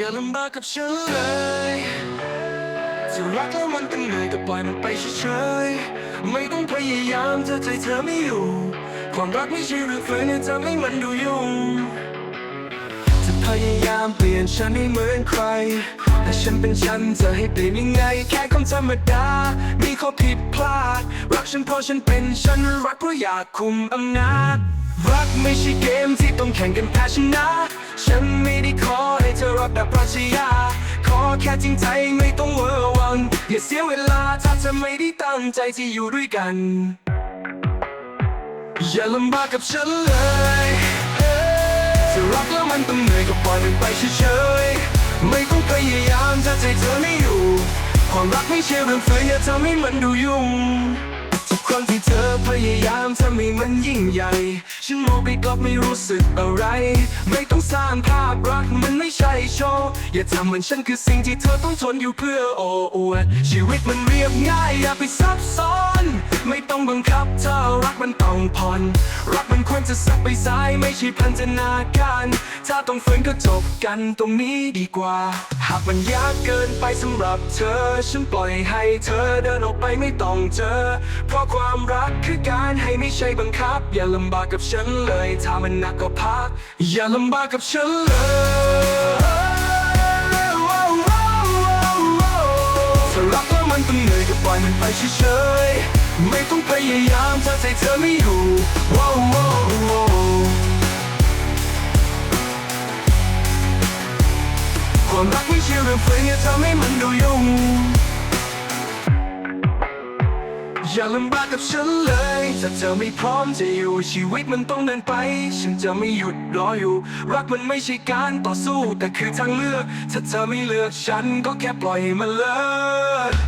อย่าลำบากกับฉันเลยจะรักแล้วมันเป็นเหนื่อยก็ปล่อยมันไปเฉยๆไม่ต้องพยายามถ้าใจเธอไม่อยู่ ความรักไม่ใช่เรื่องฝืนจะไม่มันดูยุ่งจะพยายามเปลี่ยนฉันให้เหมือนใครแต่ฉันเป็นฉันจะให้เปลี่ยนยังไง แค่คนธรรมดา มีข้อผิดพลาด รักฉันเพราะฉันเป็นฉันรักเพราะอยากคุมอำนาจ รักไม่ใช่เกมที่ต้องแข่งกันแพ้ชนะ ฉันไม่ได้ขอให้เธอรักแบบปรัชญาขอแค่จริงใจไม่ต้องเวอร์วัง อย่าเสียเวลาถ้าเธอไม่ได้ตั้งใจที่อยู่ด้วยกัน อย่าลำบากกับฉันเลยจะรักแล้วมันต้องเหนื่อยก็ปล่อยมันไปเฉยๆ ไม่ต้องพยายามถ้าใจเธอไม่อยู่ ความรักไม่ใช่เรื่องฝืนอย่าทำให้มันดูยุ่ง ทุกครั้งที่เธอพยายามทำให้มันยิ่งใหญ่ ฉันมองไปกลับไม่รู้สึกอะไร ไม่ต้องสร้างภาพรักมันไม่ใช่โชว์อย่าทำเหมือนฉันคือสิ่งที่เธอต้องทนอยู่เพื่อโอ้อวดชีวิตมันเรียบง่ายอย่าไปซับซ้อน บังคับเธอรักมันต้องผ่อน รักมันควรจะสักไปซ้ายไม่ใช่พันธนาการ ถ้าต้องฝืนก็จบกันตรงนี้ดีกว่า หากมันยากเกินไปสำหรับเธอ ฉันปล่อยให้เธอเดินออกไปไม่ต้องเจอ เพราะความรักคือการให้ไม่ใช่บังคับ อย่าลำบากกับฉันเลย ถ้ามันหนักก็พัก อย่าลำบากกับฉันเลยรักแล้วมันต้องเหนื่อยก็ปล่อยมันไปเฉยๆ ไม่ต้องพยายามถ้าใจเธอไม่อยู่ว้าวว้าวความรักไม่ใช่เรื่องฝืนอย่าทำให้มันดูยุ่งอย่าลำบากกับฉันเลย ถ้าเธอไม่พร้อมจะอยู่ชีวิตมันต้องเดินไป ฉันจะไม่หยุดรออยู่ รักมันไม่ใช่การต่อสู้แต่คือทางเลือก ถ้าเธอไม่เลือกฉันก็แค่ปล่อยมันเลย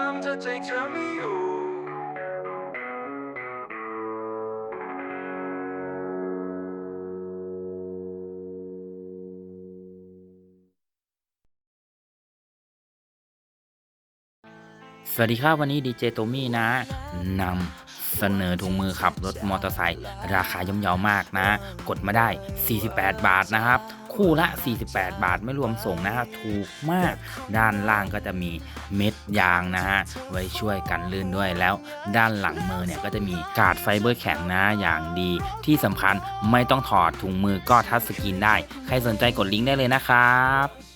ามถ้าใจเธอไม่อยู่สวัสดีครับ วันนี้ดีเจโตมี่นะนำเสนอถุงมือขับรถมอเตอร์ไซค์ราคาย่อมเยาวมากนะ กดมาได้ 48 บาทนะครับ คู่ละ 48 บาทไม่รวมส่งนะฮะถูกมากด้านล่างก็จะมีเม็ดยางนะฮะไว้ช่วยกันลื่นด้วยแล้ว ด้านหลังมือเนี่ยก็จะมีกาดไฟเบอร์แข็งนะอย่างดี ที่สำคัญไม่ต้องถอดถุงมือก็ทัชสกินได้ ใครสนใจกดลิงก์ได้เลยนะครับ